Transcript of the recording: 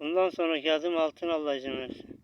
Bundan sonraki adım altın Allah izin.